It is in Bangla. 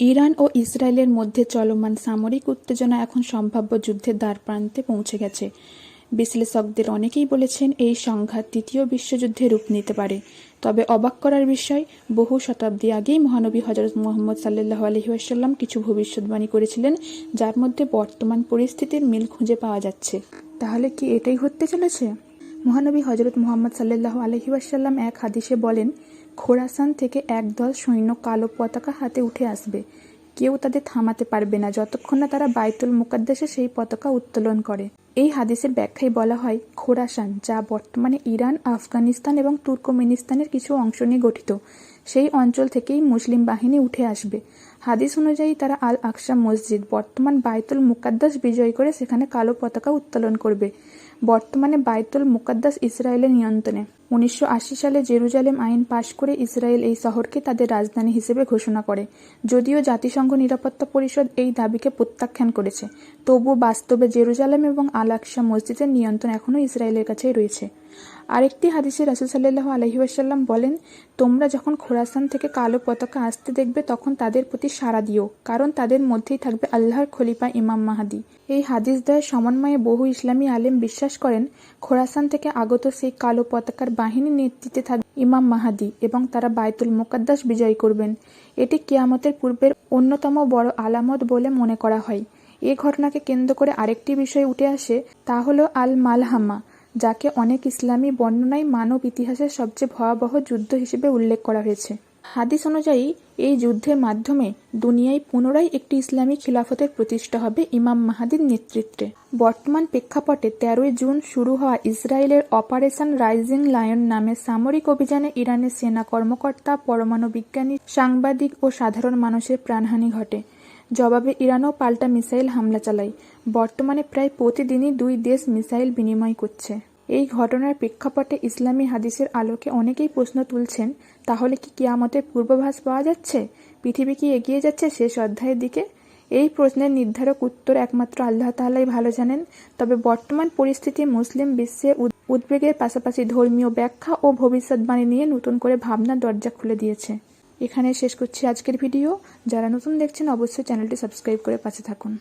ইরান ও ইসরায়েলের মধ্যে চলমান সামরিক উত্তেজনা এখন সম্ভাব্য যুদ্ধের দ্বারপ্রান্তে পৌঁছে গেছে। বিশ্লেষকদের অনেকেই বলেছেন এই সংঘাত তৃতীয় বিশ্বযুদ্ধে রূপ নিতে পারে। তবে অবাক করার বিষয়, বহু শতাব্দী আগেই মহানবী হজরত মোহাম্মদ সাল্লাহ আলহিউসাল্লাম কিছু ভবিষ্যৎবাণী করেছিলেন, যার মধ্যে বর্তমান পরিস্থিতির মিল খুঁজে পাওয়া যাচ্ছে। তাহলে কি এটাই হতে চলেছে? মহানবী হজরত মোহাম্মদ সাল্লাহ আলহিউসাল্লাম এক হাদিসে বলেন, খোরাসান থেকে একদল সৈন্য কালো পতাকা হাতে উঠে আসবে। কেউ তাদের থামাতে পারবে না। যতক্ষণ না তারা বাইতুল মুকাদ্দাসে সেই পতাকা উত্তোলন করে। এই হাদিসের ব্যাখ্যায় বলা হয়, খোরাসান, যা বর্তমানে ইরান, আফগানিস্তান এবং তুর্কমেনিস্তানের কিছু অংশ নিয়ে গঠিত, সেই অঞ্চল থেকেই মুসলিম বাহিনী উঠে আসবে। হাদিস অনুযায়ী তারা আল আকসা মসজিদ, বর্তমান বাইতুল মুকাদ্দাস বিজয় করে সেখানে কালো পতাকা উত্তোলন করবে। বর্তমানে বায়তুল মুকাদ্দাস ইসরায়েলের নিয়ন্ত্রণে। উনিশশো আশি সালে জেরুজালেম আইন পাশ করে ইসরায়েল এই শহরকে তাদের রাজধানী হিসেবে ঘোষণা করে। যদিও জাতিসংঘ নিরাপত্তা পরিষদ এই দাবিকে প্রত্যাখ্যান করেছে, তবুও বাস্তবে জেরুজালেম এবং আল আকসা মসজিদের নিয়ন্ত্রণ এখনও ইসরায়েলের কাছেই রয়েছে। আরেকটি হাদিসে রাসুল সাল্লাহ আলহিউসাল্লাম বলেন, তোমরা যখন খোরাসান থেকে কালো পতাকা আসতে দেখবে, তখন তাদের প্রতি সাড়া দিও, কারণ তাদের মধ্যেই থাকবে আল্লাহর খলিফা ইমাম মাহাদি। এই হাদিস দ্বয়ের সমন্বয়ে বহু ইসলামী আলেম বিশ্বাস করেন, খোরাসান থেকে আগত সেই কালো পতাকার বাহিনী নেতৃত্বে থাকবে ইমাম মাহাদি এবং তারা বায়তুল মোকাদ্দাস বিজয় করবেন। এটি কিয়ামতের পূর্বের অন্যতম বড় আলামত বলে মনে করা হয়। এ ঘটনাকে কেন্দ্র করে আরেকটি বিষয় উঠে আসে, তা হল আল মালহামা যাকে অনেক ইসলামী বর্ণনায় মানব ইতিহাসের সবচেয়ে ভয়াবহ যুদ্ধ হিসেবে উল্লেখ করা হয়েছে। হাদিস অনুযায়ী, এই যুদ্ধের মাধ্যমে দুনিয়ায় পুনরায় একটি ইসলামী খিলাফতের প্রতিষ্ঠা হবে ইমাম মাহাদির নেতৃত্বে। বর্তমান প্রেক্ষাপটে তেরোই জুন শুরু হওয়া ইসরায়েলের অপারেশন রাইজিং লায়ন নামে সামরিক অভিযানে ইরানের সেনা কর্মকর্তা, পরমাণু বিজ্ঞানী, সাংবাদিক ও সাধারণ মানুষের প্রাণহানি ঘটে। জবাবে ইরানও পাল্টা মিসাইল হামলা চালায়। বর্তমানে প্রায় প্রতিদিনই দুই দেশ মিসাইল বিনিময় করছে। এই ঘটনার প্রেক্ষাপটে ইসলামী হাদিসের আলোকে অনেকেই প্রশ্ন তুলছেন, তাহলে কি কিয়ামতের পূর্বাভাস পাওয়া যাচ্ছে? পৃথিবী কি এগিয়ে যাচ্ছে শেষ অধ্যায়ের দিকে? এই প্রশ্নের নির্ধারক উত্তর একমাত্র আল্লাহ তাল্লাই ভালো জানেন। তবে বর্তমান পরিস্থিতি মুসলিম বিশ্বে উদ্বেগের পাশাপাশি ধর্মীয় ব্যাখ্যা ও ভবিষ্যৎবাণী নিয়ে নতুন করে ভাবনার দরজা খুলে দিয়েছে। এখানে শেষ করছি আজকের ভিডিও। যারা নতুন দেখছেন, অবশ্যই চ্যানেলটি সাবস্ক্রাইব করে পাশে থাকুন।